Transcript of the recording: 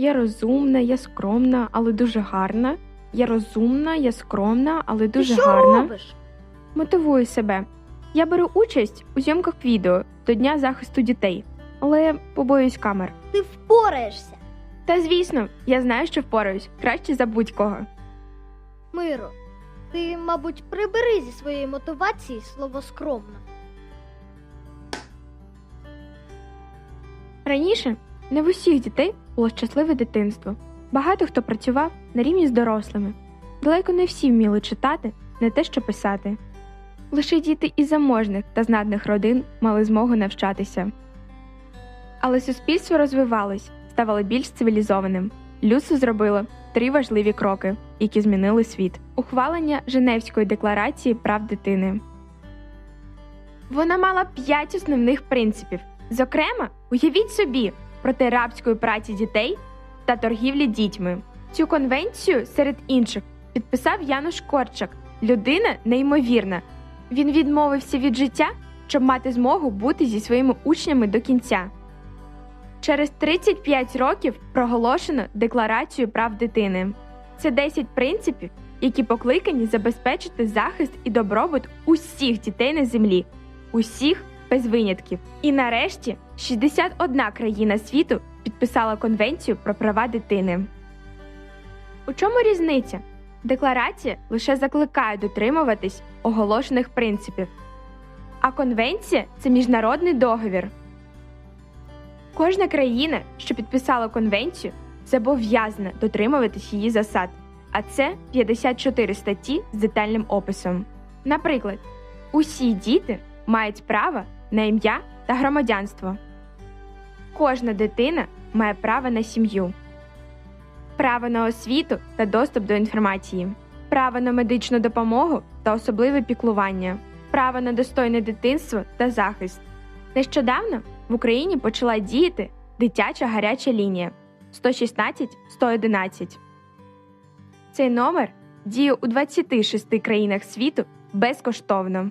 Я розумна, я скромна, але дуже гарна. Я розумна, я скромна, але дуже Ти що гарна. робиш? Мотивую себе. Я беру участь у зйомках відео до Дня захисту дітей, але побоююсь камер. Ти впораєшся. Та звісно, я знаю, що впораюсь краще за будь-кого. Миро, ти, мабуть, прибери зі своєї мотивації слово скромно. Раніше не в усіх дітей було щасливе дитинство. Багато хто працював на рівні з дорослими. Далеко не всі вміли читати, не те, що писати. Лише діти із заможних та знатних родин мали змогу навчатися. Але суспільство розвивалось, ставало більш цивілізованим. Людство зробило три важливі кроки, які змінили світ: ухвалення Женевської декларації прав дитини. Вона мала п'ять основних принципів. Зокрема, уявіть собі проти рабської праці дітей та торгівлі дітьми. Цю конвенцію серед інших підписав Януш Корчак, людина неймовірна. Він відмовився від життя, щоб мати змогу бути зі своїми учнями до кінця. Через 35 років проголошено Декларацію прав дитини. Це 10 принципів, які покликані забезпечити захист і добробут усіх дітей на землі, усіх без винятків. І нарешті 61 країна світу підписала Конвенцію про права дитини. У чому різниця? Декларація лише закликає дотримуватись оголошених принципів, а конвенція це міжнародний договір. Кожна країна, що підписала конвенцію, зобов'язана дотримуватись її засад, а це 54 статті з детальним описом. Наприклад, усі діти мають право на ім'я та громадянство. Кожна дитина має право на сім'ю, право на освіту та доступ до інформації, право на медичну допомогу та особливе піклування, право на достойне дитинство та захист. Нещодавно в Україні почала діяти дитяча гаряча лінія 116 111. Цей номер діє у 26 країнах світу безкоштовно.